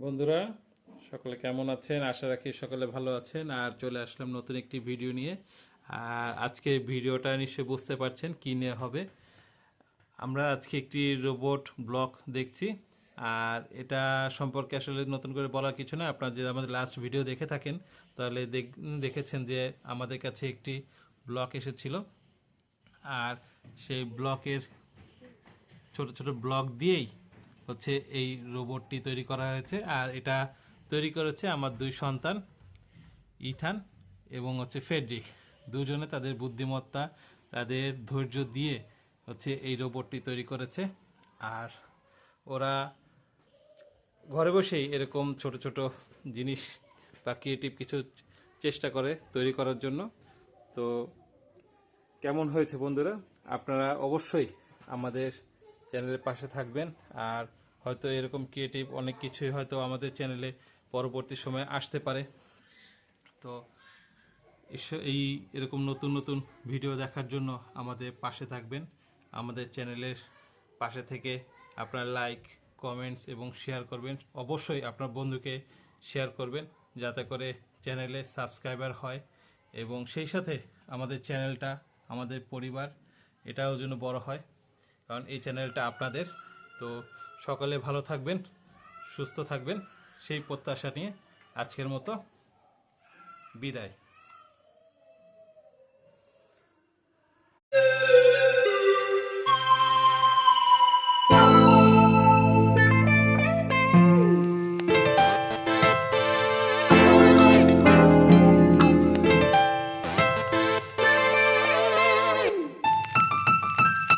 বন্ধুরা, সকলে কেমন আছেন? আশা রাখি সকলে ভালো আছেন। আর চলে আসলাম নতুন একটি ভিডিও নিয়ে। আর আজকে ভিডিওটা নিশ্চয়ই বুঝতে পারছেন কী নিয়ে হবে। আমরা আজকে একটি রোবট ব্লক দেখছি। আর এটা সম্পর্কে আসলে নতুন করে বলার কিছু না। আপনারা যদি আমাদের লাস্ট ভিডিও দেখে থাকেন, তাহলে দেখ- দেখেছেন যে আমাদের কাছে একটি ব্লক এসেছিল। আর সেই ব্লকের ছোট ছোট ব্লক দিয়েই হচ্ছে এই রোবটটি তৈরি করা হয়েছে। আর এটা তৈরি করেছে আমার দুই সন্তান, ইথান এবং হচ্ছে ফেডরিক। দুজনে তাদের বুদ্ধিমত্তা, তাদের ধৈর্য দিয়ে হচ্ছে এই রোবটটি তৈরি করেছে। আর ওরা ঘরে বসেই এরকম ছোট ছোট জিনিস বা ক্রিয়েটিভ কিছু চেষ্টা করে তৈরি করার জন্য। তো কেমন হয়েছে বন্ধুরা? আপনারা অবশ্যই আমাদের চ্যানেলের পাশে থাকবেন। আর হয়তো এরকম ক্রিয়েটিভ অনেক কিছুই হয়তো আমাদের চ্যানেলে পরবর্তী সময়ে আসতে পারে। তো এই এরকম নতুন নতুন ভিডিও দেখার জন্য আমাদের পাশে থাকবেন। আমাদের চ্যানেলের পাশে থেকে আপনার লাইক কমেন্টস এবং শেয়ার করবেন। অবশ্যই আপনার বন্ধুকে শেয়ার করবেন, যাতে করে চ্যানেলে সাবস্ক্রাইবার হয়। এবং সেই সাথে আমাদের চ্যানেলটা, আমাদের পরিবার, এটাও যেন বড় হয়। কারণ এই চ্যানেলটা আপনাদের। তো সকালে ভালো থাকবেন, সুস্থ থাকবেন। সেই প্রত্যাশা নিয়ে আজকের মতো বিদায়।